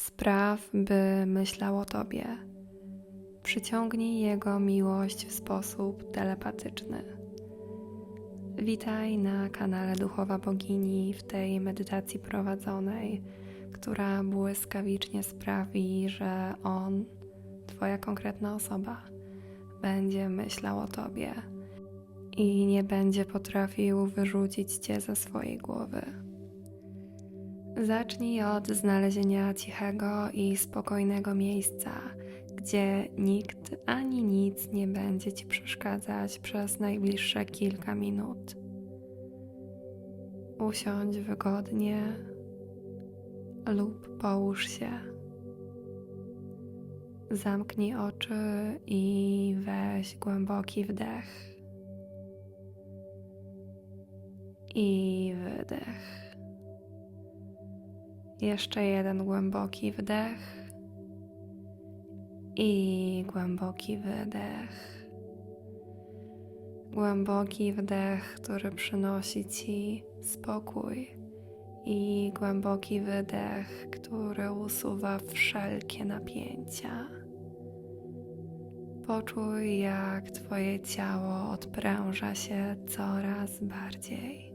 Spraw, by myślał o tobie. Przyciągnij jego miłość w sposób telepatyczny. Witaj na kanale Duchowa Bogini w tej medytacji prowadzonej, która błyskawicznie sprawi, że on, Twoja konkretna osoba, będzie myślał o Tobie i nie będzie potrafił wyrzucić Cię ze swojej głowy. Zacznij od znalezienia cichego i spokojnego miejsca, gdzie nikt ani nic nie będzie ci przeszkadzać przez najbliższe kilka minut. Usiądź wygodnie lub połóż się. Zamknij oczy i weź głęboki wdech i wydech. Jeszcze jeden głęboki wdech i głęboki wydech. Głęboki wdech, który przynosi ci spokój, i głęboki wydech, który usuwa wszelkie napięcia. Poczuj, jak Twoje ciało odpręża się coraz bardziej.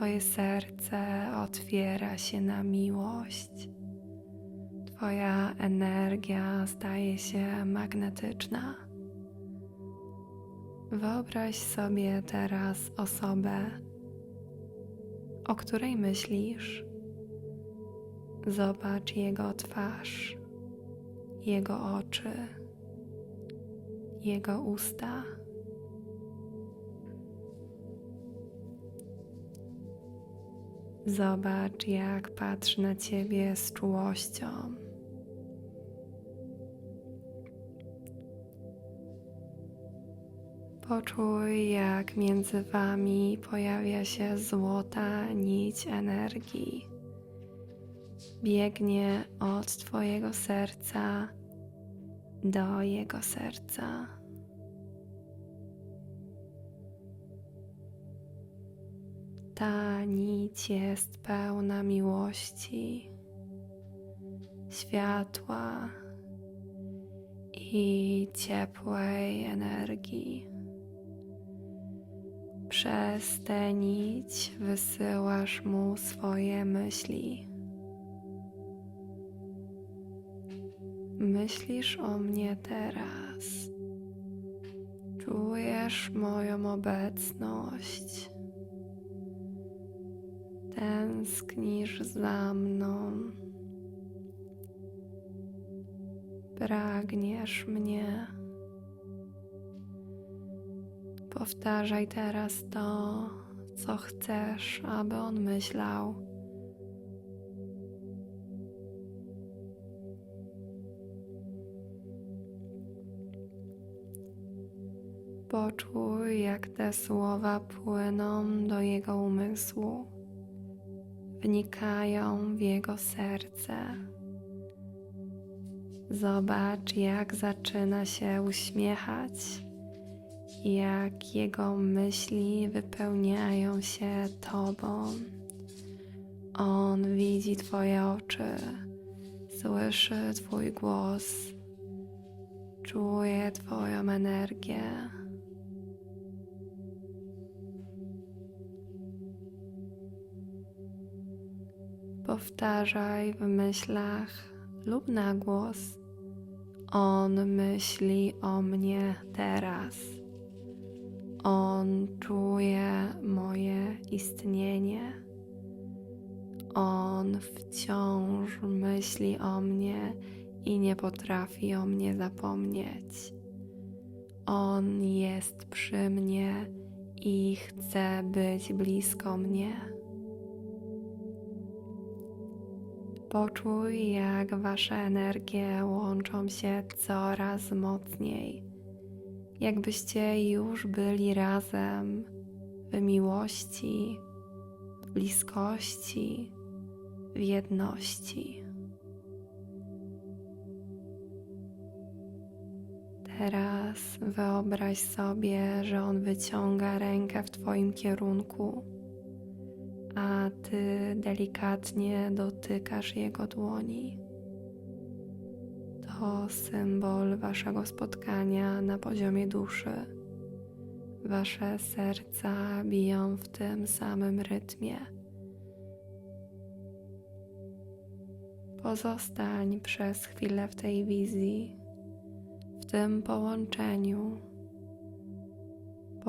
Twoje serce otwiera się na miłość. Twoja energia staje się magnetyczna. Wyobraź sobie teraz osobę, o której myślisz. Zobacz jego twarz, jego oczy, jego usta. Zobacz, jak patrzy na ciebie z czułością. Poczuj, jak między wami pojawia się złota nić energii. Biegnie od Twojego serca do Jego serca. Ta nić jest pełna miłości, światła i ciepłej energii. Przez tę nić wysyłasz mu swoje myśli. Myślisz o mnie teraz. Czujesz moją obecność. Tęsknisz za mną. Pragniesz mnie. Powtarzaj teraz to, co chcesz, aby on myślał. Poczuj, jak te słowa płyną do jego umysłu, wnikają w jego serce. Zobacz, jak zaczyna się uśmiechać jak jego myśli wypełniają się Tobą. On widzi Twoje oczy, słyszy Twój głos, czuje Twoją energię. Powtarzaj w myślach lub na głos. On myśli o mnie teraz. On czuje moje istnienie. On wciąż myśli o mnie i nie potrafi o mnie zapomnieć. On jest przy mnie i chce być blisko mnie. Poczuj, jak wasze energie łączą się coraz mocniej jakbyście już byli razem w miłości, bliskości, w jedności. Teraz wyobraź sobie, że on wyciąga rękę w Twoim kierunku a ty delikatnie dotykasz jego dłoni. To symbol waszego spotkania na poziomie duszy. Wasze serca biją w tym samym rytmie. Pozostań przez chwilę w tej wizji, w tym połączeniu.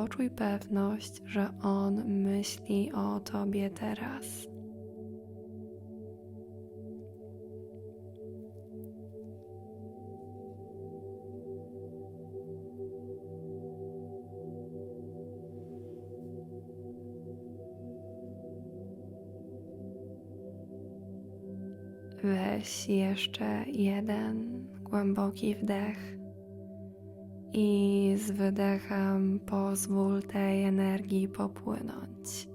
Poczuj pewność, że on myśli o tobie teraz. Weź jeszcze jeden głęboki wdech i z wydechem pozwól tej energii popłynąć.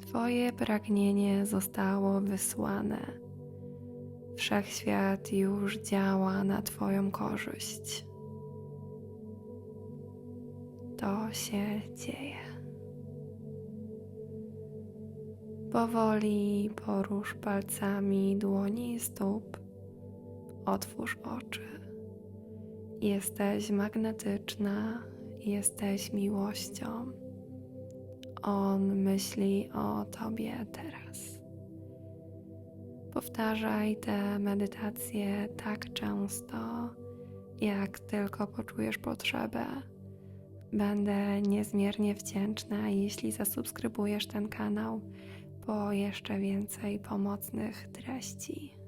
Twoje pragnienie zostało wysłane. Wszechświat już działa na Twoją korzyść. To się dzieje. Powoli porusz palcami dłoni stóp. Otwórz oczy. Jesteś magnetyczna, jesteś miłością. On myśli o tobie teraz. Powtarzaj te medytacje tak często, jak tylko poczujesz potrzebę. Będę niezmiernie wdzięczna, jeśli zasubskrybujesz ten kanał po jeszcze więcej pomocnych treści.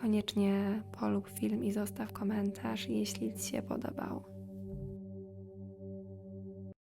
Koniecznie polub film i zostaw komentarz, jeśli Ci się podobał.